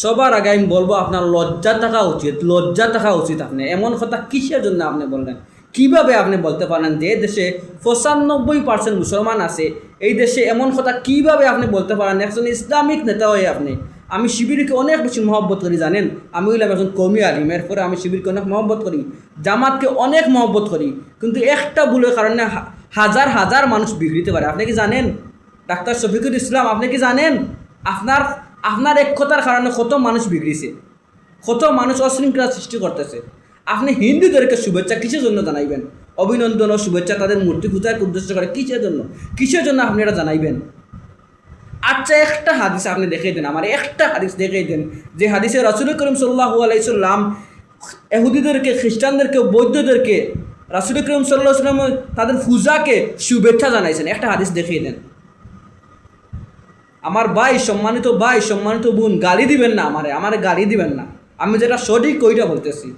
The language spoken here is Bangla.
সবার আগে আমি বলব আপনার লজ্জা থাকা উচিত, লজ্জা থাকা উচিত আপনি। এমন কথা কিসের জন্য আপনি বললেন? কীভাবে আপনি বলতে পারেন যে দেশে পঁচানব্বই পার্সেন্ট মুসলমান আছে, এই দেশে এমন কথা কীভাবে আপনি বলতে পারেন? একজন ইসলামিক নেতা হয়ে আপনি। আমি শিবিরকে অনেক বেশি মহব্বত করি, জানেন? আমি হইলাম একজন কমি আলিম, এরপরে আমি শিবিরকে অনেক মহব্বত করি, জামাতকে অনেক মহব্বত করি। কিন্তু একটা ভুলের কারণে হাজার হাজার মানুষ বিগড়িতে পারে। আপনি কি জানেন? ডাক্তার শফিকুল ইসলাম, আপনি কি জানেন? আপনার আপনার এক কথার কারণে কত মানুষ বিগড়িছে, কত মানুষ অশৃঙ্খলা সৃষ্টি করতেছে। আপনি হিন্দুদেরকে শুভেচ্ছা কিসের জন্য জানাইবেন? অভিনন্দন ও শুভেচ্ছা তাদের মূর্তি পূজাকে উদ্দেশ্য করে কিসের জন্য? কিসের জন্য আপনি এটা জানাইবেন? আচ্ছা একটা হাদিস আপনি দেখিয়ে দেন, আমার একটা হাদিস দেখিয়ে দেন, যে হাদিসে রাসুল করিম সাল্লাহু আলাইসাল্লাম এহুদিদেরকে খ্রিস্টানদেরকে বৌদ্ধদেরকে রাসুল করিম সাল্লাহ সাল্লাম তাদের পূজাকে শুভেচ্ছা জানাইছেন। একটা হাদিস দেখিয়ে দেন। আমার ভাই, সম্মানিত ভাই, সম্মানিত বোন, গালি দিবেন না আমারে আমারে গালি দিবেন না। আমি যেটা সঠিক ওইটা বলতেছি।